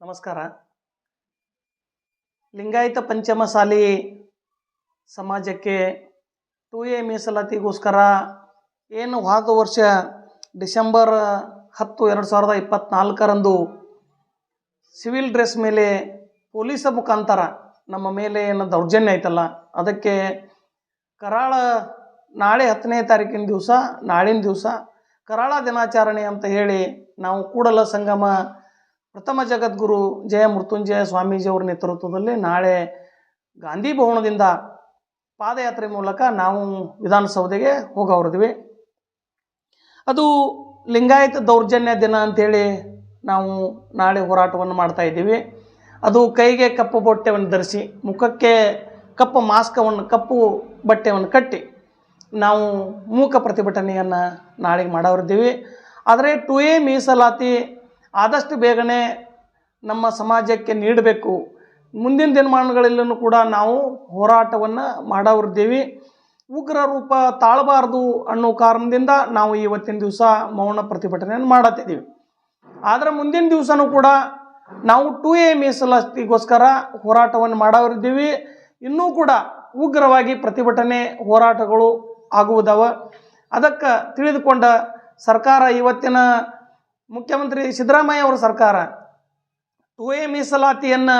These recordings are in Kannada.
ನಮಸ್ಕಾರ. ಲಿಂಗಾಯತ ಪಂಚಮಸಾಲಿ ಸಮಾಜಕ್ಕೆ ಟು ಎ ಮೀಸಲಾತಿಗೋಸ್ಕರ ಏನು ಹೋದ ವರ್ಷ ಡಿಸೆಂಬರ್ ಹತ್ತು ಎರಡು ಸಾವಿರದ ಇಪ್ಪತ್ತ್ನಾಲ್ಕರಂದು ಸಿವಿಲ್ ಡ್ರೆಸ್ ಮೇಲೆ ಪೊಲೀಸ ಮುಖಾಂತರ ನಮ್ಮ ಮೇಲೆ ಏನು ದೌರ್ಜನ್ಯ ಐತಲ್ಲ ಅದಕ್ಕೆ ಕರಾಳ ನಾಳೆ ಹತ್ತನೇ ತಾರೀಕಿನ ದಿವಸ, ನಾಳಿನ ದಿವಸ ಕರಾಳ ದಿನಾಚರಣೆ ಅಂತ ಹೇಳಿ ನಾವು ಕೂಡಲ ಸಂಗಮ ಪ್ರಥಮ ಜಗದ್ಗುರು ಜಯ ಮೃತ್ಯುಂಜಯ ಸ್ವಾಮೀಜಿಯವರ ನೇತೃತ್ವದಲ್ಲಿ ನಾಳೆ ಗಾಂಧಿ ಭವನದಿಂದ ಪಾದಯಾತ್ರೆ ಮೂಲಕ ನಾವು ವಿಧಾನಸೌಧೆಗೆ ಹೋಗೋರಿದ್ವಿ ಅದು ಲಿಂಗಾಯತ ದೌರ್ಜನ್ಯ ದಿನ ಅಂಥೇಳಿ ನಾವು ನಾಳೆ ಹೋರಾಟವನ್ನು ಮಾಡ್ತಾ ಇದ್ದೀವಿ. ಅದು ಕೈಗೆ ಕಪ್ಪು ಬಟ್ಟೆವನ್ನು ಧರಿಸಿ, ಮುಖಕ್ಕೆ ಕಪ್ಪು ಮಾಸ್ಕವನ್ನು, ಕಪ್ಪು ಬಟ್ಟೆಯನ್ನು ಕಟ್ಟಿ ನಾವು ಮೂಕ ಪ್ರತಿಭಟನೆಯನ್ನು ನಾಳೆಗೆ ಮಾಡೋರಿದ್ದೀವಿ ಆದರೆ ಟು ಎ ಮೀಸಲಾತಿ ಆದಷ್ಟು ಬೇಗನೆ ನಮ್ಮ ಸಮಾಜಕ್ಕೆ ನೀಡಬೇಕು. ಮುಂದಿನ ದಿನಮಾನಗಳಲ್ಲೂ ಕೂಡ ನಾವು ಹೋರಾಟವನ್ನು ಮಾಡೋರಿದ್ದೀವಿ ಉಗ್ರ ರೂಪ ತಾಳಬಾರ್ದು ಅನ್ನೋ ಕಾರಣದಿಂದ ನಾವು ಇವತ್ತಿನ ದಿವಸ ಮೌನ ಪ್ರತಿಭಟನೆಯನ್ನು ಮಾಡತ್ತಿದ್ದೀವಿ. ಆದರೆ ಮುಂದಿನ ದಿವಸನೂ ಕೂಡ ನಾವು ಟು ಎ ಮೀಸಲಾತಿಗೋಸ್ಕರ ಹೋರಾಟವನ್ನು ಮಾಡೋರಿದ್ದೀವಿ ಇನ್ನೂ ಕೂಡ ಉಗ್ರವಾಗಿ ಪ್ರತಿಭಟನೆ ಹೋರಾಟಗಳು ಆಗುವುದವ. ಅದಕ್ಕೆ ತಿಳಿದುಕೊಂಡ ಸರ್ಕಾರ ಇವತ್ತಿನ ಮುಖ್ಯಮಂತ್ರಿ ಸಿದ್ದರಾಮಯ್ಯ ಅವರ ಸರ್ಕಾರ ಟು ಎ ಮೀಸಲಾತಿಯನ್ನು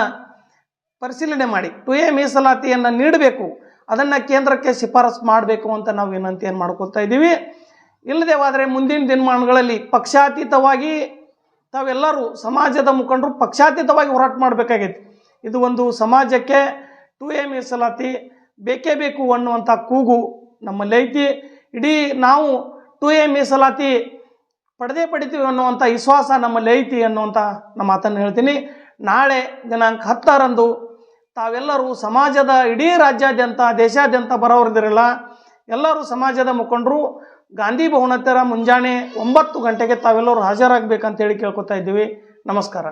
ಪರಿಶೀಲನೆ ಮಾಡಿ ಟು ಎ ಮೀಸಲಾತಿಯನ್ನು ನೀಡಬೇಕು, ಅದನ್ನು ಕೇಂದ್ರಕ್ಕೆ ಶಿಫಾರಸು ಮಾಡಬೇಕು ಅಂತ ನಾವು ವಿನಂತಿಯನ್ನು ಮಾಡ್ಕೊಳ್ತಾ ಇದ್ದೀವಿ. ಇಲ್ಲದೆ ಹೋದರೆ ಮುಂದಿನ ದಿನಮಾನಗಳಲ್ಲಿ ಪಕ್ಷಾತೀತವಾಗಿ ತಾವೆಲ್ಲರೂ ಸಮಾಜದ ಮುಖಂಡರು ಪಕ್ಷಾತೀತವಾಗಿ ಹೋರಾಟ ಮಾಡಬೇಕಾಗೈತಿ. ಇದು ಒಂದು ಸಮಾಜಕ್ಕೆ ಟು ಎ ಮೀಸಲಾತಿ ಬೇಕೇ ಬೇಕು ಅನ್ನುವಂಥ ಕೂಗು ನಮ್ಮಲ್ಲಿ ಐತಿ. ಇಡೀ ನಾವು ಟು ಎ ಮೀಸಲಾತಿ ಪಡೆದೇ ಪಡಿತೀವಿ ಅನ್ನುವಂಥ ವಿಶ್ವಾಸ ನಮ್ಮಲ್ಲಿ ಐತಿ ಅನ್ನುವಂಥ ನಮ್ಮ ಮಾತನ್ನು ಹೇಳ್ತೀನಿ. ನಾಳೆ ದಿನಾಂಕ ಹತ್ತರಂದು ತಾವೆಲ್ಲರೂ ಸಮಾಜದ ಇಡೀ ರಾಜ್ಯಾದ್ಯಂತ, ದೇಶಾದ್ಯಂತ ಬರೋರಿದಿರಲ್ಲ ಎಲ್ಲರೂ ಸಮಾಜದ ಮುಖಂಡರು, ಗಾಂಧಿ ಭವನ ಹತ್ತಿರ ಮುಂಜಾನೆ ಒಂಬತ್ತು ಗಂಟೆಗೆ ತಾವೆಲ್ಲರೂ ಹಾಜರಾಗಬೇಕಂತೇಳಿ ಕೇಳ್ಕೊತಾ ಇದ್ದೀವಿ. ನಮಸ್ಕಾರ.